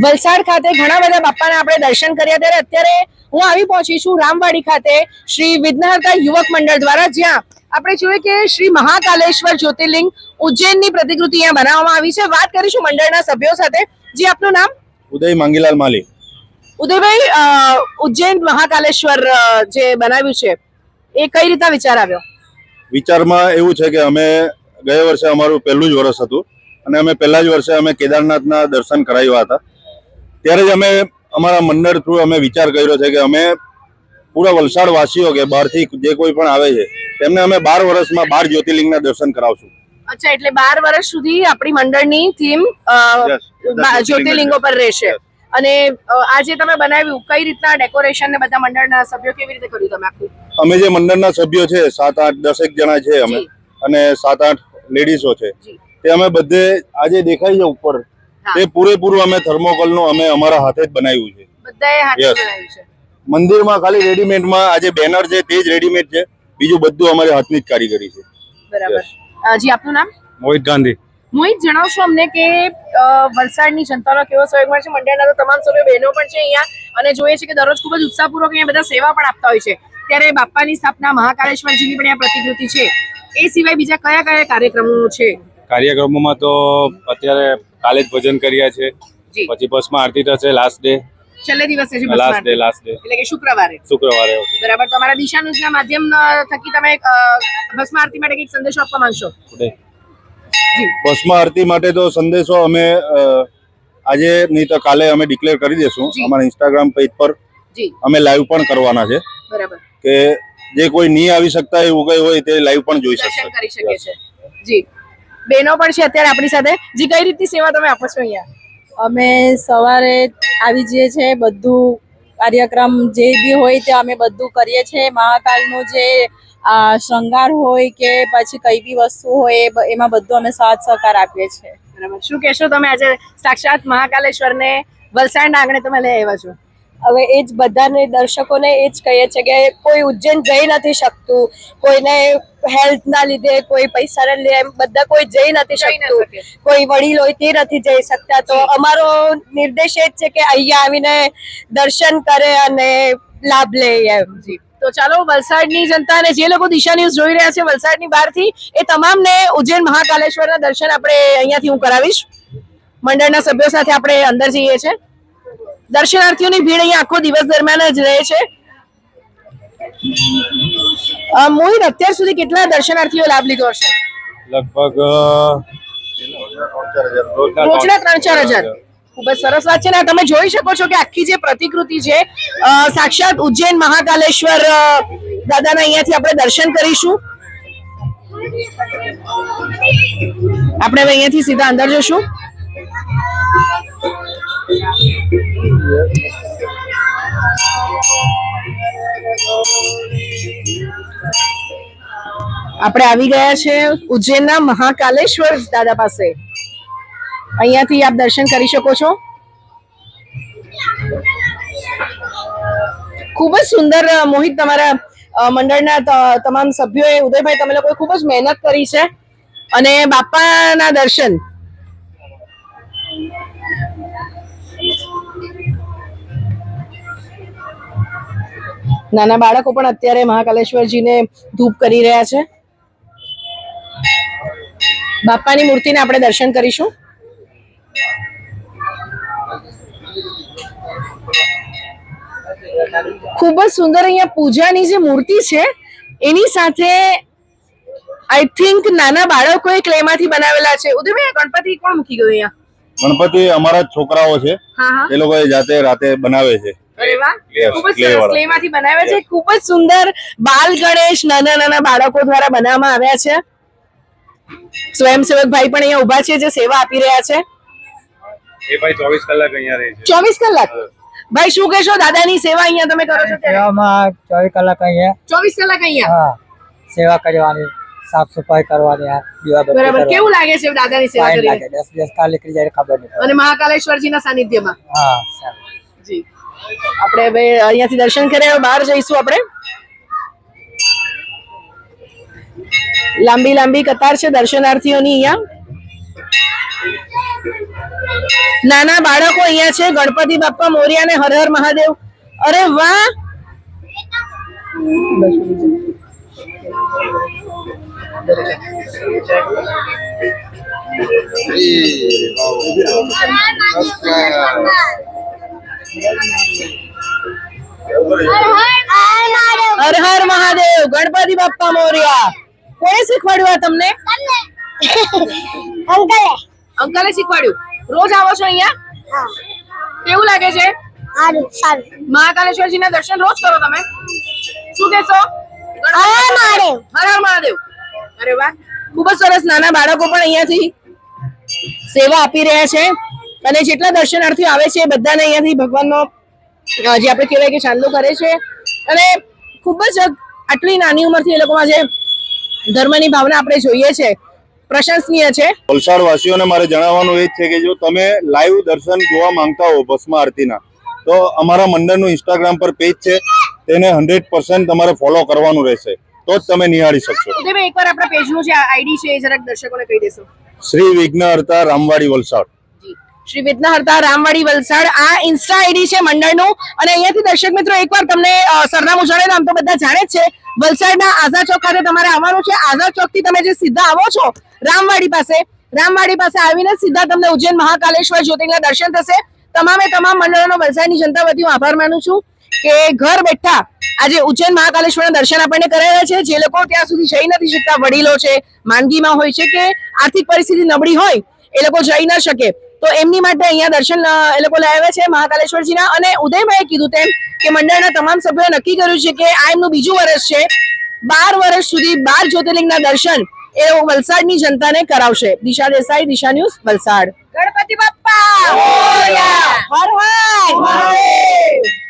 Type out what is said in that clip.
વલસાડ ખાતે ઘણા બધા બાપાના આપણે દર્શન કર્યા. ત્યારે અત્યારે હું આવી પહોંચી છું રામવાડી ખાતે શ્રી વિઘ્નહર્તા યુવક મંડળ દ્વારા જ્યાં આપણે જોઈએ કે શ્રી મહાકાલેશ્વર જ્યોતિર્લિંગ ઉજ્જૈનની પ્રતિકૃતિ અહીંયા બનાવવામાં આવી છે. વાત કરીશું મંડળના સભ્યો સાથે જી આપનું નામ? ઉદય માંગીલાલ માલી. ઉદયભાઈ ઉજ્જૈન મહાકાલેશ્વર જે બનાવ્યું છે એ કઈ રીતના વિચાર આવ્યો? વિચારમાં એવું છે કે અમે ગયા વર્ષે અમારું પહેલું જ વર્ષ હતું અને અમે પહેલા જ વર્ષે અમે કેદારનાથના દર્શન કરાવ્યા હતા. ત્યારે જ અમે અમારા મંડળ થ્રુ અમે વિચાર કર્યો છે કે અમે પૂરા વલસાડ વાસીઓ કે બહારથી જે કોઈ પણ આવે છે તેમને અમે બાર વર્ષમાં બાર જ્યોતિર્લિંગના દર્શન કરાવશું. અચ્છા એટલે બાર વર્ષ સુધી આપણી મંડળની થીમ જ્યોતિર્લિંગો. પર રહેશે. અને આજે તમે બનાવ્યું કઈ રીતના ડેકોરેશન ને બધા મંડળના સભ્યો કેવી રીતે કર્યું તમે આખું? અમે જે મંડળના સભ્યો છે સાત આઠ દસેક જણા છે અમે અને સાત આઠ લેડીઝો છે. તે અમે બધે આજે દેખાય છે ઉપર. તે પૂરેપૂરું અમે થર્મોકોલનું અમે અમારા હાથે જ બનાવ્યું છે. બધાએ હાથે Yes. બનાવ્યું છે. મંદિરમાં ખાલી રેડીમેડમાં આજે બેનર છે તે જ રેડીમેડ છે. બીજું બધું અમારી હાથની જ કારીગરી છે. બરાબર. જી આપનું નામ? મોહિત ગાંધી. મોહિત જણાવશો અમને કે વલસાડની જનતાનો કેવો સહયોગ મળે છે? મંડળના તો તમામ સભ્યો બહેનો પણ છે અહીંયા. અને જોઈએ છે કે દરરોજ ખૂબ જ ઉત્સાહપૂર્વક અહીંયા બધા સેવા પણ આપતા હોય છે. ત્યારે બાપાની સ્થાપના મહાકાલેશ્વરજીની પણ અહીંયા પ્રતિકૃતિ છે. એ સિવાય બીજા કયા કયા કાર્યક્રમો છે? કાર્યક્રમોમાં તો અત્યારે કાલે જ ભજન કર્યા છે. પછી બસમાં આરતી થશે લાસ્ટ ડે છેલ્લે દિવસે છે લાસ્ટ ડે લાસ્ટ ડે એટલે કે શુક્રવારે. શુક્રવારે બરાબર તો અમારા દિશાનુજના માધ્યમ થકી તમે ભસ્મ આરતી માટે કંઈક સંદેશો આપવા માંગશો? ટુડે આરતી માટે તો સંદેશો અમે આજે નહીં તો કાલે અમે ડિક્લેર કરી દેશું અમારા ઇન્સ્ટાગ્રામ પેજ પર. અમે લાઈવ પણ કરવાના છે. બરાબર. કે જે કોઈ નહીં આવી શકતા એવું કઈ હોય તે લાઈવ પણ જોઈ શકશે. શકે છે જી. બહેનો પણ છે અત્યારે આપણી સાથે. જી કઈ રીતની સેવા તમે આપો છો અહીંયા? અમે સવારે આવી જઈએ છીએ બધું કાર્યક્રમ જે બી હોય તે અમે બધું કરીએ છીએ. મહાકાલનું જે આ શૃંગાર હોય કે પછી કઈ બી વસ્તુ હોય એમાં બધું અમે સાથ સહકાર આપીએ છીએ. બરાબર. શું કહેશો તમે આજે સાક્ષાત મહાકાલેશ્વરને વલસાડના આંગણે તમે લઈ આવ્યા છો? હવે એ જ બધાને દર્શકોને એ જ કહીએ છીએ કે કોઈ ઉજ્જૈન જઈ નથી શકતું. કોઈને હેલ્થના લીધે કોઈ પૈસાના લીધે એમ બધા કોઈ જઈ નથી ન શકતું. કોઈ વડીલ હોય તે નથી જઈ શકતા. તો અમારો નિર્દેશ એ જ છે કે અહીંયા આવીને દર્શન કરે અને લાભ લે એમ. જી. તો ચાલો વલસાડની જનતા અને જે લોકો દિશા ન્યૂઝ જોઈ રહ્યા છે વલસાડની બહારથી એ તમામને ઉજ્જૈન મહાકાલેશ્વરના દર્શન આપણે અહીંયાથી હું કરાવીશ. મંડળના સભ્યો સાથે આપણે અંદર જઈએ છીએ. દર્શનાર્થીઓની ભીડ અહીંયા આખો દિવસ દરમિયાન જ રહે છે. મોહિત અત્યાર સુધી કેટલા દર્શનાર્થીઓ લાભ લીધો હશે? લગભગ રોજના ત્રણ ચાર હજાર. ખૂબ જ સરસ વાત છે ને તમે જોઈ શકો છો કે આખી જે પ્રતિકૃતિ છે સાક્ષાત ઉજ્જૈન મહાકાલેશ્વર દાદાના અહીંયાથી આપણે દર્શન કરીશું. આપણે હવે અહીંયાથી સીધા અંદર જશું. આપણે આવી ગયા છે ઉજ્જૈનના મહાકાલેશ્વર દાદા પાસે. અહીંયાથી આપ દર્શન કરી શકો છો. ખૂબ જ સુંદર મોહિત તમારા મંડળના તમામ સભ્યોએ, ઉદયભાઈ, તમે લોકોએ ખૂબ જ મહેનત કરી છે. અને બાપાના દર્શન. નાના બાળકો પણ અત્યારે મહાકાલેશ્વરજીને ધૂપ કરી રહ્યા છે. બાપાની મૂર્તિને આપણે દર્શન કરીશું. ખૂબ જ સુંદર અહીંયા પૂજાની જે મૂર્તિ છે એની સાથે આઈ થિંક નાના બાળકોએ ક્લેમાંથી બનાવેલા છે. ઉદયભાઈ ગણપતિ કોણ મૂકી ગયું અહીંયા? ગણપતિ અમારા છોકરાઓ છે. એ લોકો જાતે રાતે બનાવે છે. ખૂબ જ સરસ વાળા. બનાવ્યા છે. ખૂબ જ સુંદર બાલ ગણેશ નાના નાના બાળકો દ્વારા બનાવવામાં આવ્યા છે. સ્વયંસેવક ભાઈ પણ અહીંયા ઊભા છે જે સેવા આપી રહ્યા છે. એ ભાઈ ચોવીસ કલાક અહીંયા રહે છે. ચોવીસ કલાક? ભાઈ શું કહેશો? દાદાની સેવા અહીંયા તમે કરો છો સેવામાં ચોવીસ કલાક અહીંયા. ચોવીસ કલાક અહીંયા? હા. સેવા કરવાની સાફ સફાઈ કરવાની આ બરાબર. કેવું લાગે છે દાદાની સેવા કરીને? લાગે. દસ દિવસ નીકળી જાય ખબર નહીં પડે. અને મહાકાલેશ્વરજીના સાનિધ્યમાં? હા જી. આપણે હવે અહીંયાથી દર્શન કર્યા બહાર જઈશું આપણે. લાંબી લાંબી કતાર છે દર્શનાર્થીઓની અહીંયા. નાના બાળકો અહીંયા છે ગણપતિ બાપ્પા મોર્યા ને હર હર મહાદેવ. અરે વાહ! હર હર મહાદેવ. ગણપતિ બાપ્પા મોર્યા. કોણે શીખવાડ્યું આ તમને? અંકલે. અંકલે શીખવાડ્યું. રોજ આવો છો અહીંયા? કેવું લાગે છે? સારું મહાકાલેશ્વરજીના દર્શન રોજ કરો તમે? શું કહેશો? હર હર મહાદેવ. હર હર મહાદેવ. અરે વાહ. ખૂબ જ સરસ નાના બાળકો પણ અહીંયાથી સેવા આપી રહ્યા છે. અને જેટલા દર્શનાર્થીઓ આવે છે બધાને અહીંયાથી ભગવાનનો જે આપણે કહેવાય કે ચાંદલો કરે છે. અને ખૂબ જ આટલી નાની ઉંમરથી એ લોકોમાં જે ધર્મની ભાવના આપણે જોઈએ છે. પ્રશંસનીય છે. વલસાડ વાસીઓને મારે જણાવવાનું એ જ છે કે જો તમે લાઈવ દર્શન જોવા માંગતા હો ભસ્મ આરતીના તો અમારા મંડળનું ઇન્સ્ટાગ્રામ પર પેજ છે. તેને હંડ્રેડ પર્સન્ટ તમારે ફોલો કરવાનું રહેશે. તો જ તમે નિહાળી શકશો. એકવાર આપણા પેજનું જે આઈડી છે એ જરાક દર્શકોને કહી દેશો. શ્રી વિઘ્નહર્તા રામવાડી વલસાડ. શ્રી વિઘ્નહર્તા રામવાડી વલસાડ. આ ઇન્સ્ટા આઈડી છે મંડળનું. અને અહીંયાથી દર્શક મિત્રો એકવાર તમને સરનામું જણાવી આમ તો બધા જાણે જ છે. વલસાડના આઝાદ ચોક ખાતે તમારે આવવાનું છે. આઝાદ ચોકથી તમે જે સીધા આવો છો, રામવાડી પાસે રામવાડી પાસે આવીને સીધા તમને ઉજ્જૈન મહાકાલેશ્વર જ્યોતિર્લિંગના દર્શન થશે. તમામે તમામ મંડળોનો વલસાડની જનતા વતી હું આભાર માનું છું કે ઘર બેઠા આજે ઉજ્જૈન મહાકાલેશ્વરના દર્શન આપણને કરાયા છે. જે લોકો ત્યાં સુધી જઈ નથી શકતા, વડીલો છે, માંદગીમાં હોય છે કે આર્થિક પરિસ્થિતિ નબળી હોય, એ લોકો જઈ ન શકે. તો એમની માટે અહીંયા દર્શન એ લોકો લાવ્યા છે મહાકાલેશ્વરજીના. અને ઉદયભાઈએ કીધું તેમ કે મંડળના તમામ સભ્યોએ નક્કી કર્યું છે કે આ એમનું બીજું વર્ષ છે. બાર વર્ષ સુધી બાર જ્યોતિર્લિંગના દર્શન એ વલસાડની જનતાને કરાવશે. દિશા દેસાઈ દિશા ન્યૂઝ વલસાડ. ગણપતિ બાપ્પા! હર હર!